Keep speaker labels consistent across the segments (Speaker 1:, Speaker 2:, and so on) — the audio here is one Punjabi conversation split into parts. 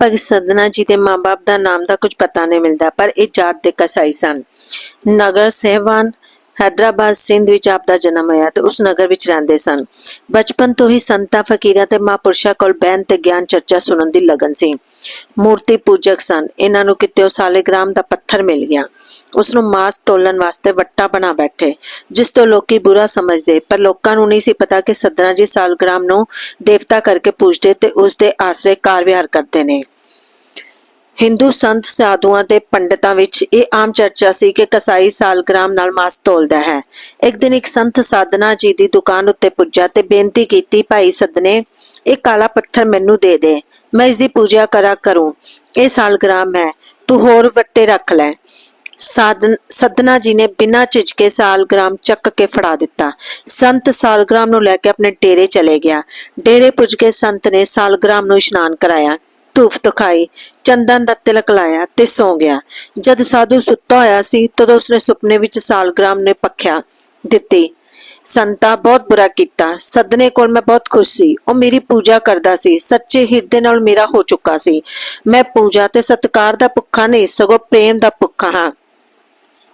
Speaker 1: ਭਗਤ ਸਦਨਾ ਜੀ ਦੇ ਮਾਪੇ ਦਾ ਨਾਮ ਦਾ ਕੁਝ ਪਤਾ ਨਹੀਂ ਮਿਲਦਾ, ਪਰ ਇਹ ਜਾਤ ਦੇ ਕਸਾਈ ਸਨ। ਨਗਰ ਸਹਿਵਾਨ ਹੈਦਰਾਬਾਦ ਸਿੰਧ ਵਿੱਚ ਆਪ ਦਾ ਜਨਮ ਹੋਇਆ ਤੇ ਉਸ ਨਗਰ ਵਿੱਚ ਰਹਿੰਦੇ ਸਨ। ਬਚਪਨ ਤੋਂ ਹੀ ਸੰਤਾਂ, ਫਕੀਰਾਂ ਤੇ ਮਹਾਂਪੁਰਸ਼ਾਂ ਕੋਲ ਬਹਿਣ ਤੇ ਗਿਆਨ ਚਰਚਾ ਸੁਣਨ ਦੀ ਲਗਨ ਸੀ। ਮੂਰਤੀ ਪੂਜਕ ਸਨ। ਇਹਨਾਂ ਨੂੰ ਕਿਤੇ ਉਹ ਸਾਲੇਗ੍ਰਾਮ ਦਾ ਪੱਥਰ ਮਿਲ ਗਿਆ। ਉਸ ਨੂੰ ਮਾਸ ਤੋਲਣ ਵਾਸਤੇ ਵੱਟਾ ਬਣਾ ਬੈਠੇ, ਜਿਸ ਤੋਂ ਲੋਕੀ ਬੁਰਾ ਸਮਝਦੇ, ਪਰ ਲੋਕਾਂ ਨੂੰ ਨਹੀਂ ਸੀ ਪਤਾ ਕਿ ਸਦਨਾ ਜੀ ਸਾਲਗ੍ਰਾਮ ਨੂੰ ਦੇਵਤਾ ਕਰਕੇ ਪੂਜਦੇ ਤੇ ਉਸ ਦੇ ਆਸਰੇ ਕਾਰ ਵਿਹਾਰ ਕਰਦੇ ਨੇ। ਹਿੰਦੂ ਸੰਤ ਸਾਧੂਆਂ ਤੇ ਪੰਡਤਾਂ ਵਿੱਚ ਇਹ ਆਮ ਚਰਚਾ ਸੀ ਕਿ ਕਸਾਈ ਸਾਲਗ੍ਰਾਮ ਨਾਲ ਮਾਸ ਤੋਲਦਾ ਹੈ। ਇੱਕ ਦਿਨ ਇੱਕ ਸੰਤ ਸਾਧਨਾ ਜੀ ਦੀ ਦੁਕਾਨ ਉੱਤੇ ਪੁੱਜਾ ਤੇ ਬੇਨਤੀ ਕੀਤੀ, ਭਾਈ ਸਦਨੇ, ਇਹ ਕਾਲਾ ਪੱਥਰ ਮੈਨੂੰ ਦੇ ਦੇ। ਮੈਂ ਇਸ ਦੀ ਪੂਜਾ ਕਰਾ, ਕਰੂੰ। ਇਹ ਸਾਲਗ੍ਰਾਮ ਹੈ। ਤੂੰ ਹੋਰ ਵੱਟੇ ਰੱਖ ਲੈ। ਸਾਧਨ, ਸਦਨਾ ਜੀ ਨੇ ਬਿਨਾਂ ਝਿਜਕੇ ਸਾਲਗ੍ਰਾਮ ਚੱਕ ਕੇ ਫੜਾ ਦਿੱਤਾ। ਸੰਤ ਸਾਲਗ੍ਰਾਮ ਨੂੰ ਲੈ ਕੇ ਆਪਣੇ ਡੇਰੇ ਚਲੇ ਗਿਆ। ਡੇਰੇ ਪੁੱਜ ਕੇ ਸੰਤ ਨੇ ਸਾਲਗ੍ਰਾਮ ਨੂੰ ਇਸ਼ਨਾਨ ਕਰਾਇਆ। ਧੂਫ ਦਿਖਾਈ, ਚੰਦਨ ਦਾ ਤਿਲਕ ਲਾਇਆ ਤੇ ਸੌ ਗਿਆ। ਜਦ ਸਾਧੂ ਸੁੱਤਾ ਹੋਇਆ ਸੀ, ਤਦੋਂ ਉਸਨੇ ਸੁਪਨੇ ਵਿੱਚ ਸਾਲਗ੍ਰਾਮ ਨੇ ਪੱਖਿਆ ਦਿੱਤੀ, ਸੰਤਾ, ਬਹੁਤ ਬੁਰਾ ਕੀਤਾ। ਸਦਨੇ ਕੋਲ ਮੈਂ ਬਹੁਤ ਖੁਸ਼ ਸੀ। ਉਹ ਮੇਰੀ ਪੂਜਾ ਕਰਦਾ ਸੀ। ਸੱਚੇ ਹਿਰਦੇ ਨਾਲ ਮੇਰਾ ਹੋ ਚੁੱਕਾ ਸੀ। ਮੈਂ ਪੂਜਾ ਤੇ ਸਤਕਾਰ ਦਾ ਭੁੱਖਾ ਨਹੀਂ, ਸਗੋਂ ਪ੍ਰੇਮ ਦਾ ਭੁੱਖਾ ਹਾਂ।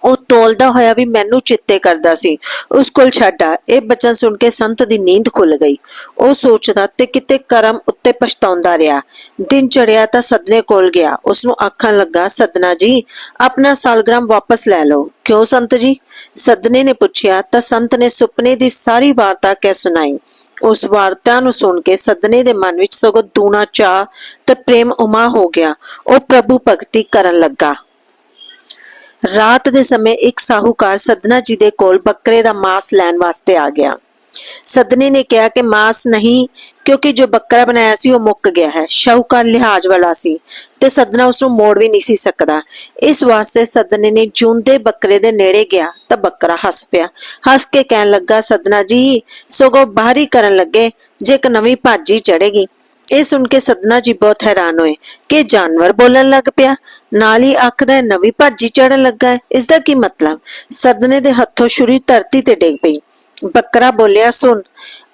Speaker 1: ਉਹ ਤੋਲਦਾ ਹੋਇਆ ਵੀ ਮੈਨੂੰ ਚਿੱਤੇ ਕਰਦਾ ਸੀ। ਉਸ ਕੋਲ ਛੱਡਾ ਇਹ ਬਚਨ ਸੁਣ ਕੇ ਸੰਤ ਦੀ ਨੀਂਦ ਖੁੱਲ ਗਈ। ਉਹ ਸੋਚਦਾ ਤੇ ਕਿਤੇ ਕਰਮ ਉੱਤੇ ਪਛਤਾਉਂਦਾ ਰਿਹਾ। ਦਿਨ ਚੜਿਆ ਤਾਂ ਸਦਨੇ ਕੋਲ ਗਿਆ। ਉਸ ਨੂੰ ਆਖਣ ਲੱਗਾ, ਸਦਨਾ ਜੀ, ਆਪਣਾ ਸਾਲਗ੍ਰਾਮ ਵਾਪਸ ਲੈ ਲਓ। ਕਿਉਂ ਸੰਤ ਜੀ? ਸਦਨੇ ਨੇ ਪੁੱਛਿਆ, ਤਾਂ ਸੰਤ ਨੇ ਸੁਪਨੇ ਦੀ ਸਾਰੀ ਵਾਰਤਾ ਕਹਿ ਸੁਣਾਈ? ਉਸ ਵਾਰਤਾ ਨੂੰ ਸੁਣ ਕੇ ਸਦਨੇ ਦੇ ਮਨ ਵਿੱਚ ਸਗੋਂ ਦੂਣਾ ਚਾਹ ਤੇ ਪ੍ਰੇਮ ਉਮਾ ਹੋ ਗਿਆ। ਉਹ ਪ੍ਰਭੂ ਭਗਤੀ ਕਰਨ ਲੱਗਾ। ਰਾਤ ਦੇ ਸਮੇਂ ਇੱਕ ਸਾਹੂਕਾਰ ਸਦਨਾ ਜੀ ਦੇ ਕੋਲ ਬੱਕਰੇ ਦਾ ਮਾਸ ਲੈਣ ਵਾਸਤੇ ਆ ਗਿਆ। ਸਦਨੇ ਨੇ ਕਿਹਾ ਕਿ ਮਾਸ ਨਹੀਂ, ਕਿਉਂਕਿ ਜੋ ਬੱਕਰਾ ਬਣਾਇਆ ਸੀ ਉਹ ਮੁੱਕ ਗਿਆ ਹੈ। ਸ਼ਾਹੂਕਾਰ ਲਿਹਾਜ਼ ਵਾਲਾ ਸੀ ਤੇ ਸਦਨਾ ਉਸ ਨੂੰ ਮੋੜ ਵੀ ਨਹੀਂ ਸੀ ਸਕਦਾ। ਇਸ ਵਾਸਤੇ ਸਦਨੇ ਨੇ ਜੂੰਦੇ ਬੱਕਰੇ ਦੇ ਨੇੜੇ ਗਿਆ ਤਾਂ ਬੱਕਰਾ ਹੱਸ ਪਿਆ। ਹੱਸ ਕੇ ਕਹਿਣ ਲੱਗਾ, ਸਦਨਾ ਜੀ, ਸਗੋਂ ਬਾਹਰੀ ਕਰਨ ਲੱਗੇ, ਜੇ ਇੱਕ ਨਵੀਂ ਭਾਜੀ ਚੜੇਗੀ ਇਹ ਸੁਣ ਕੇ ਸਦਨਾ ਜੀ ਬਹੁਤ ਹੈਰਾਨ ਹੋਏ ਕਿ ਜਾਨਵਰ ਬੋਲਣ ਲੱਗ ਪਿਆ। ਨਾਲ ਹੀ ਆਖਦਾ ਹੈ, ਨਵੀਂ ਭਾਜੀ ਚੜਨ ਲੱਗਾ ਹੈ। ਇਸ ਦਾ ਕੀ ਮਤਲਬ? ਸਦਨੇ ਦੇ ਹੱਥੋਂ ਛੁਰੀ ਧਰਤੀ ਤੇ ਡਿੱਗ ਪਈ। ਬੱਕਰਾ ਬੋਲਿਆ ਸੁਣ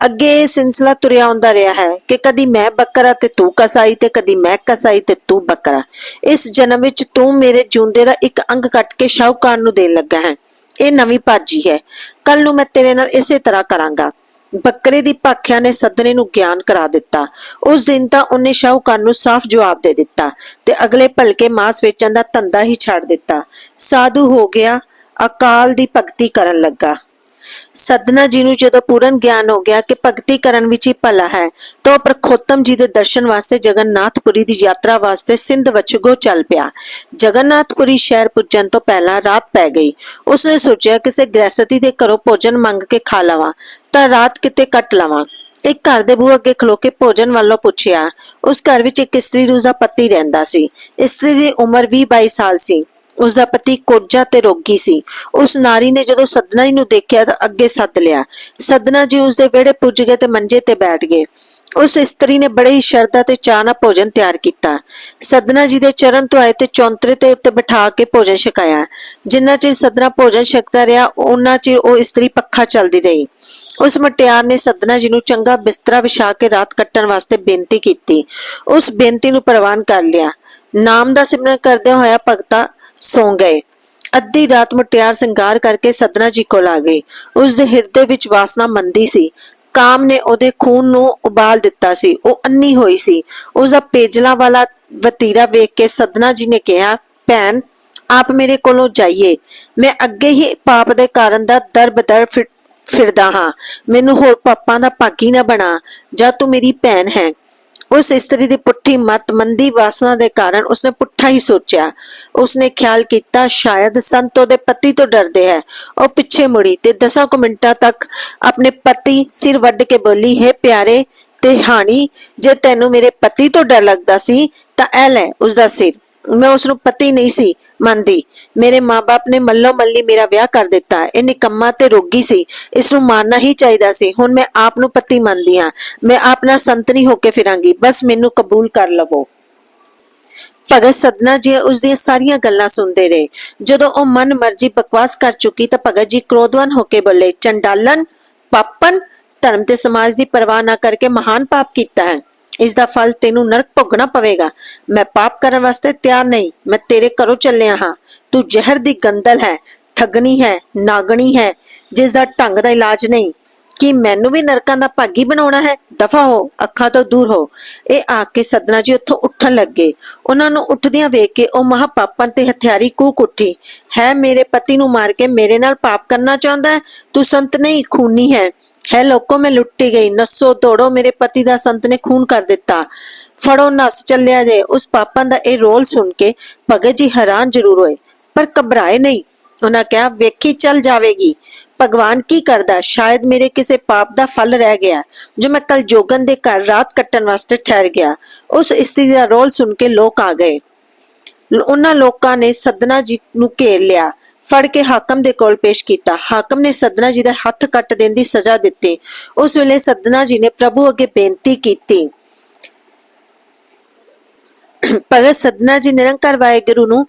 Speaker 1: ਅੱਗੇ ਇਹ ਸਿਲਸਿਲਾ ਤੁਰਿਆ ਆਉਂਦਾ ਰਿਹਾ ਹੈ ਕਿ ਕਦੀ ਮੈਂ ਬੱਕਰਾ ਤੇ ਤੂੰ ਕਸਾਈ ਤੇ ਕਦੀ ਮੈਂ ਕਸਾਈ ਤੇ ਤੂੰ ਬੱਕਰਾ। ਇਸ ਜਨਮ ਵਿੱਚ ਤੂੰ ਮੇਰੇ ਜੂੰਦੇ ਦਾ ਇੱਕ ਅੰਗ ਕੱਟ ਕੇ ਸ਼ਾਹੂਕਾਰ ਨੂੰ ਦੇਣ ਲੱਗਾ ਹੈ। ਇਹ ਨਵੀਂ ਭਾਜੀ ਹੈ। ਕੱਲ ਨੂੰ ਮੈਂ ਤੇਰੇ ਨਾਲ ਇਸੇ ਤਰ੍ਹਾਂ ਕਰਾਂਗਾ। ਬੱਕਰੇ ਦੀ ਭਾਖਿਆ ਨੇ ਸੱਦਣੇ ਨੂੰ ਗਿਆਨ ਕਰਾ ਦਿੱਤਾ। ਉਸ ਦਿਨ ਤਾਂ ਉਹਨੇ ਸ਼ਾਹੂਕਾਰ ਨੂੰ ਸਾਫ਼ ਜਵਾਬ ਦੇ ਦਿੱਤਾ ਤੇ ਅਗਲੇ ਭਲਕੇ ਮਾਸ ਵੇਚਣ ਦਾ ਧੰਦਾ ਹੀ ਛੱਡ ਦਿੱਤਾ। ਸਾਧੂ ਹੋ ਗਿਆ, ਅਕਾਲ ਦੀ ਭਗਤੀ ਕਰਨ ਲੱਗਾ। ਸਦਨਾ ਜੀ ਨੂੰ ਜਦੋਂ ਪੂਰਨ ਗਿਆਨ ਹੋ ਗਿਆ ਕਿ ਭਗਤੀ ਕਰਨ ਵਿੱਚ ਹੀ ਭਲਾ ਹੈ, ਤਾਂ ਉਹ ਪ੍ਰਖੋਤਮ ਜੀ ਦੇ ਦਰਸ਼ਨ ਵਾਸਤੇ ਜਗਨਨਾਥਪੁਰੀ ਦੀ ਯਾਤਰਾ ਵਾਸਤੇ ਸਿੰਧ ਵਛਗੋ ਚੱਲ ਪਿਆ। ਜਗਨਨਾਥਪੁਰੀ ਸ਼ਹਿਰ ਪੁੱਜਣ ਤੋਂ ਪਹਿਲਾਂ ਰਾਤ ਪੈ ਗਈ। ਉਸਨੇ ਸੋਚਿਆ ਕਿਸੇ ਗ੍ਰਹਿਸਤੀ ਦੇ ਘਰੋਂ ਭੋਜਨ ਮੰਗ ਕੇ ਖਾ ਲਵਾਂ, ਤਾਂ ਰਾਤ ਕਿਤੇ ਕੱਟ ਲਵਾਂ। ਇੱਕ ਘਰ ਦੇ ਬੂਹੇ ਅੱਗੇ ਖਲੋ ਕੇ ਭੋਜਨ ਵੱਲੋਂ ਪੁੱਛਿਆ, ਉਸ ਘਰ ਵਿੱਚ ਇੱਕ ਇਸਤਰੀ ਤੇ ਪਤੀ ਰਹਿੰਦਾ ਸੀ। ਇਸਤਰੀ ਦੀ ਉਮਰ 20-22 ਸਾਲ ਸੀ। ਉਸ ਦਾ ਪਤੀ ਕੋਝਾ ਤੇ ਰੋਗੀ ਸੀ। ਉਸ ਨਾਰੀ ਨੇ ਜਦੋਂ ਸਦਨਾ ਜੀ ਨੂੰ ਦੇਖਿਆ ਤਾਂ ਅੱਗੇ ਸੱਦ ਲਿਆ। ਸਦਨਾ ਜੀ ਉਸ ਦੇ ਵਿਹੜੇ ਪੁੱਜ ਗਏ ਤੇ ਮੰਜੇ ਤੇ ਬੈਠ ਗਏ। ਉਸ ਇਸਤਰੀ ਨੇ ਬੜੇ ਹੀ ਸ਼ਰਧਾ ਤੇ ਚਾਅ ਨਾਲ ਭੋਜਨ ਤਿਆਰ ਕੀਤਾ। ਸਦਨਾ ਜੀ ਦੇ ਚਰਨ ਤੋਂ ਆਏ ਤੇ ਚੌਂਤਰੇ ਤੇ ਉੱਤੇ ਬਿਠਾ ਕੇ ਭੋਜਨ ਛਕਾਇਆ। ਜਿੰਨਾ ਚਿਰ ਸਦਨਾ ਭੋਜਨ ਛਕਦਾ ਰਿਹਾ ਉਹਨਾਂ ਚਿਰ ਉਹ ਇਸਤਰੀ ਪੱਖਾ ਚੱਲਦੀ ਰਹੀ। ਉਸ ਮਟਿਆਰ ਨੇ ਸਦਨਾ ਜੀ ਨੂੰ ਚੰਗਾ ਬਿਸਤਰਾ ਵਿਛਾ ਕੇ ਰਾਤ ਕੱਟਣ ਵਾਸਤੇ ਬੇਨਤੀ ਕੀਤੀ। ਉਸ ਬੇਨਤੀ ਨੂੰ ਪ੍ਰਵਾਨ ਕਰ ਲਿਆ। ਨਾਮ ਦਾ ਸਿਮਰਨ ਕਰਦਿਆਂ ਹੋਇਆ ਭਗਤਾ ਸੌਂ ਗਏ। ਅੱਧੀ ਰਾਤ ਮੁਟਿਆਰ ਸਿੰਗਾਰ ਕਰਕੇ ਸਦਨਾ ਜੀ ਕੋਲ ਆ ਗਈ ਉਸ ਦੇ ਹਿਰਦੇ ਵਿੱਚ ਵਾਸਨਾ ਮੰਦੀ ਸੀ। ਕਾਮ ਨੇ ਉਹਦੇ ਖੂਨ ਨੂੰ ਉਬਾਲ ਦਿੱਤਾ ਸੀ। ਉਹ ਅੰਨੀ ਹੋਈ ਸੀ। ਉਸ ਦਾ ਪੇਜਲਾ ਵਾਲਾ ਵਤੀਰਾ ਵੇਖ ਕੇ ਸਦਨਾ ਜੀ ਨੇ ਕਿਹਾ, ਭੈਣ, ਆਪ ਮੇਰੇ ਕੋਲੋਂ ਜਾਈਏ। ਮੈਂ ਅੱਗੇ ਹੀ ਪਾਪ ਦੇ ਕਾਰਨ ਦਾ ਦਰਬਦਰ ਫਿਰਦਾ ਹਾਂ। ਮੈਨੂੰ ਹੋਰ ਪਾਪਾਂ ਦਾ ਭਾਗੀ ਨਾ ਬਣਾ। ਜਾਂ ਤੂੰ ਮੇਰੀ ਭੈਣ ਹੈ। ਉਸ ਇਸਤਰੀ ਦੀ ਪੁੱਠੀ ਮਤ ਮੰਦੀ ਵਾਸਨਾ ਦੇ ਕਾਰਨ ਉਸਨੇ ਪੁੱਠਾ ਹੀ ਸੋਚਿਆ। ਉਸਨੇ ਖਿਆਲ ਕੀਤਾ, ਸ਼ਾਇਦ ਸੰਤ ਉਹਦੇ ਪਤੀ ਤੋਂ ਡਰਦੇ ਹੈ। ਉਹ ਪਿੱਛੇ ਮੁੜੀ ਤੇ 10 ਕੁ ਮਿੰਟਾਂ ਤੱਕ ਆਪਣੇ ਪਤੀ ਸਿਰ ਵੱਢ ਕੇ ਬੋਲੀ, ਹੈ ਪਿਆਰੇ ਤੇ ਹਾਣੀ, ਜੇ ਤੈਨੂੰ ਮੇਰੇ ਪਤੀ ਤੋਂ ਡਰ ਲੱਗਦਾ ਸੀ, ਤਾਂ ਇਹ ਲੈ ਉਸ ਦਾ ਸਿਰ। ਮੈਂ ਉਸ ਨੂੰ ਪਤੀ ਨਹੀਂ ਸੀ ਮੰਨਦੀ। ਮੇਰੇ ਮਾਪੇ ਨੇ ਮੱਲੋ ਮੱਲੀ ਮੇਰਾ ਵਿਆਹ ਕਰ ਦਿੱਤਾ। ਇਹ ਨਿਕੰਮਾ ਤੇ ਰੋਗੀ ਸੀ। ਇਸ ਨੂੰ ਮਾਰਨਾ ਹੀ ਚਾਹੀਦਾ ਸੀ। ਹੁਣ ਮੈਂ ਆਪ ਨੂੰ ਪਤੀ ਮੰਨਦੀ ਹਾਂ। ਮੈਂ ਆਪਣਾ ਸੰਤਨੀ ਹੋ ਕੇ ਫਿਰਾਂਗੀ। ਬਸ ਮੈਨੂੰ ਕਬੂਲ ਕਰ ਲਵੋ। ਭਗਤ ਸਦਨਾ ਜੀ ਉਸ ਦੀਆਂ ਸਾਰੀਆਂ ਗੱਲਾਂ ਸੁਣਦੇ ਰਹੇ। ਜਦੋਂ ਉਹ ਮਨ ਮਰਜ਼ੀ ਬਕਵਾਸ ਕਰ ਚੁੱਕੀ ਤਾਂ ਭਗਤ ਜੀ ਕ੍ਰੋਧਵਾਨ ਹੋ ਕੇ ਬੋਲੇ, ਚੰਡਾਲਨ, ਪਾਪਨ, ਧਰਮ ਤੇ ਸਮਾਜ ਦੀ ਪਰਵਾਹ ਨਾ ਕਰਕੇ ਮਹਾਨ ਪਾਪ ਕੀਤਾ ਹੈ। ਇਸ ਦਾ ਫਲ ਤੈਨੂੰ ਨਰਕ ਭੋਗਣਾ ਪਵੇਗਾ। ਮੈਂ ਪਾਪ ਕਰਨ ਵਾਸਤੇ ਤਿਆਰ ਨਹੀਂ, ਮੈਂ ਤੇਰੇ ਘਰੋਂ ਚੱਲਿਆ ਹਾਂ। ਤੂੰ ਜ਼ਹਿਰ ਦੀ ਗੰਦਲ ਹੈ, ਠੱਗਣੀ ਹੈ, ਨਾਗਣੀ ਹੈ ਜਿਸ ਦਾ ਢੰਗ ਦਾ ਇਲਾਜ ਨਹੀਂ। ਕਿ ਮੈਨੂੰ ਵੀ ਨਰਕਾਂ ਦਾ ਭਾਗੀ ਬਣਾਉਣਾ ਹੈ? ਦਫਾ ਹੋ, ਅੱਖਾਂ ਤੋਂ ਦੂਰ ਹੋ। ਇਹ ਆ ਕੇ ਸਦਨਾ ਜੀ ਉੱਥੋਂ ਉੱਠਣ ਲੱਗੇ। ਉਹਨਾਂ ਨੂੰ ਉੱਠਦਿਆਂ ਵੇਖ ਕੇ ਉਹ ਮਹਾਪਾਪਨ ਤੇ ਹਥਿਆਰੀ ਕੂਕ ਉੱਠੀ ਹੈ ਮੇਰੇ ਪਤੀ ਨੂੰ ਮਾਰ ਕੇ ਮੇਰੇ ਨਾਲ ਪਾਪ ਕਰਨਾ ਚਾਹੁੰਦਾ ਤੂੰ ਸੰਤ ਨਹੀਂ, ਖੂਨੀ ਹੈ। ਹੈ ਲੋਕੋ, ਮੈਂ ਲੁੱਟੀ ਗਈ। ਨਸੋ ਤੋੜੋ ਮੇਰੇ ਪਤੀ ਦਾ ਸੰਤ ਨੇ ਖੂਨ ਕਰ ਦਿੱਤਾ। ਫੜੋ, ਨਸ, ਚੱਲਿਆ ਜੇ। ਉਸ ਪਾਪਨ ਦਾ ਇਹ ਰੋਲ ਸੁਣ ਕੇ ਭਗਤ ਜੀ ਹੈਰਾਨ ਜ਼ਰੂਰ ਹੋਏ। ਪਰ ਘਬਰਾਏ ਨਹੀਂ। ਉਹਨਾਂ ਕਿਹਾ, ਵੇਖੀ, ਚੱਲ ਜਾਵੇਗੀ। ਭਗਵਾਨ ਕੀ ਕਰਦਾ? ਸ਼ਾਇਦ ਮੇਰੇ ਕਿਸੇ ਪਾਪ ਦਾ ਫਲ ਰਹਿ ਗਿਆ, ਜੋ ਮੈਂ ਕਲ ਜੋਗਨ ਦੇ ਘਰ ਰਾਤ ਕੱਟਣ ਵਾਸਤੇ ਠਹਿਰ ਗਿਆ। ਉਸ ਇਸਤਰੀ ਦਾ ਰੋਲ ਸੁਣ ਕੇ ਲੋਕ ਆ ਗਏ। ਉਹਨਾਂ ਲੋਕਾਂ ਨੇ ਸਦਨਾ ਜੀ ਨੂੰ ਘੇਰ ਲਿਆ। ਫੜ ਕੇ ਹਾਕਮ ਦੇ ਕੋਲ ਪੇਸ਼ ਕੀਤਾ। ਹਾਕਮ ਨੇ ਸਦਨਾ ਜੀ ਦਾ ਹੱਥ ਕੱਟ ਦੇਣ ਦੀ ਸਜ਼ਾ ਦਿੱਤੀ। ਉਸ ਵੇਲੇ ਸਦਨਾ ਜੀ ਨੇ ਪ੍ਰਭੂ ਅੱਗੇ ਬੇਨਤੀ ਕੀਤੀ। ਭਗਤ ਸਦਨਾ ਜੀ ਨਿਰੰਕਾਰ ਵਾਹਿਗੁਰੂ ਨੂੰ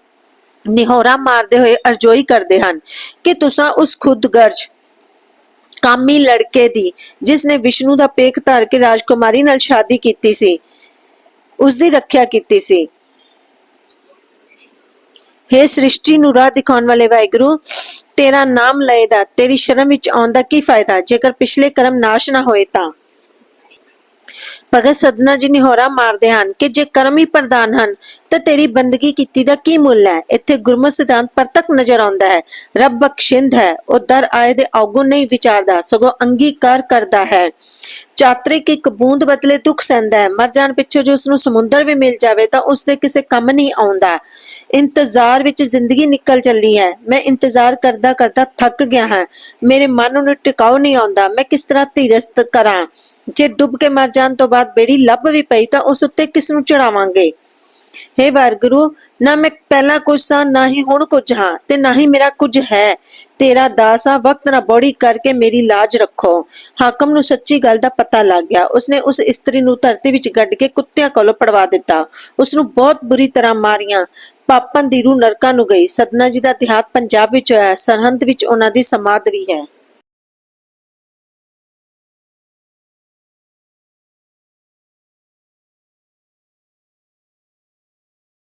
Speaker 1: ਨਿਹੋਰਾ ਮਾਰਦੇ ਹੋਏ ਅਰਜ਼ੋਈ ਕਰਦੇ ਹਨ ਕਿ ਤੁਸੀਂ ਉਸ ਖੁਦਗਰਜ ਕਾਮੀ ਲੜਕੇ ਦੀ, ਜਿਸ ਨੇ ਵਿਸ਼ਨੂੰ ਦਾ ਪੇਖ ਧਾਰ ਕੇ ਰਾਜਕੁਮਾਰੀ ਨਾਲ ਸ਼ਾਦੀ ਕੀਤੀ ਸੀ, ਉਸ ਦੀ ਰੱਖਿਆ ਕੀਤੀ ਸੀ। ਹੇ ਸ੍ਰਿਸ਼ਟੀ ਨੂੰ ਰਾਹ ਦਿਖਾਉਣ ਵਾਲੇ ਵਾਹਿਗੁਰੂ, ਤੇਰਾ ਨਾਮ ਲਏਦਾ ਤੇਰੀ ਸ਼ਰਮ ਵਿੱਚ ਆਉਣ ਦਾ ਕੀ ਫਾਇਦਾ, ਜੇਕਰ ਪਿਛਲੇ ਕਰਮ ਨਾਸ਼ ਨਾ ਹੋਏ ਤਾਂ? ਭਗਤ ਸਦਨਾ ਜੀ ਨਿਹੋਰਾ ਮਾਰਦੇ ਹਨ ਕਿ ਜੇ ਕਰਮ ਹੀ ਪ੍ਰਧਾਨ ਹਨ ਤਾਂ ਤੇਰੀ ਬੰਦਗੀ ਕੀਤੀ ਦਾ ਕੀ ਮੁੱਲ ਹੈ? ਇੱਥੇ ਗੁਰਮਤ ਸਿਧਾਂਤ ਪਰਤਕ ਨਜ਼ਰ ਆਉਂਦਾ ਹੈ। ਰੱਬ ਬਖਸ਼ਿੰਦ ਹੈ। ਉਹ ਦਰ ਆਏ ਦੇ ਔਗੁਣ ਨਹੀਂ ਵਿਚਾਰਦਾ, ਸਗੋਂ ਅੰਗੀਕਾਰ ਕਰਦਾ ਹੈ। ਚਾਤਰਿਕ ਇੱਕ ਬੂੰਦ ਬਦਲੇ ਦੁੱਖ ਸਹਿੰਦਾ ਹੈ। ਮਰ ਜਾਣ ਪਿੱਛੇ ਜੋ ਉਸ ਨੂੰ ਸਮੁੰਦਰ ਵੀ ਮਿਲ ਜਾਵੇ ਤਾਂ ਉਸ ਦੇ ਕਿਸੇ ਕੰਮ ਨਹੀਂ ਆਉਂਦਾ। ਇੰਤਜ਼ਾਰ ਵਿੱਚ ਜ਼ਿੰਦਗੀ ਨਿਕਲ ਚੱਲੀ ਹੈ। ਮੈਂ ਇੰਤਜ਼ਾਰ ਕਰਦਾ ਕਰਦਾ ਥੱਕ ਗਿਆ ਹਾਂ। ਮੇਰੇ ਮਨ ਨੂੰ ਟਿਕਾਉ ਨਹੀਂ ਆਉਂਦਾ। ਮੈਂ ਕਿਸ ਤਰ੍ਹਾਂ ਧੀਰਜ ਕਰਾਂ? ਜੇ ਡੁੱਬ ਕੇ ਮਰ ਜਾਣ ਤੋਂ ਬਾਅਦ ਬੇੜੀ ਲੱਭ ਵੀ ਪਈ ਤਾਂ ਉਸ ਉੱਤੇ ਕਿਸ ਨੂੰ ਚੜਾਵਾਂਗੇ? ਹੇ ਵਾਹਿਗੁਰੂ, ਨਾ ਮੈਂ ਪਹਿਲਾਂ ਕੁਝ ਸਾਂ, ਨਾ ਹੀ ਹੁਣ ਕੁਝ ਹਾਂ, ਤੇ ਨਾ ਹੀ ਮੇਰਾ ਕੁਝ ਹੈ। ਤੇਰਾ ਦਾਸ ਆ, ਵਕਤ ਨਾ ਬੋੜੀ ਕਰਕੇ ਮੇਰੀ ਲਾਜ ਰੱਖੋ। ਹਾਕਮ ਨੂੰ ਸੱਚੀ ਗੱਲ ਦਾ ਪਤਾ ਲੱਗ ਗਿਆ। ਉਸਨੇ ਉਸ ਇਸਤਰੀ ਨੂੰ ਧਰਤੀ ਵਿੱਚ ਗੱਡ ਕੇ ਕੁੱਤਿਆਂ ਕੋਲੋਂ ਪੜਵਾ ਦਿੱਤਾ। ਉਸ ਨੂੰ ਬਹੁਤ ਬੁਰੀ ਤਰ੍ਹਾਂ ਮਾਰੀਆਂ। ਪਾਪਨ ਦੀ ਰੂਹ ਨਰਕਾਂ ਨੂੰ ਗਈ। ਸਦਨਾ ਜੀ ਦਾ ਦਿਹਾਤ ਪੰਜਾਬ ਵਿੱਚ ਹੋਇਆ। ਸਰਹੰਦ ਵਿੱਚ ਉਹਨਾਂ ਦੀ ਸਮਾਧ ਵੀ ਹੈ।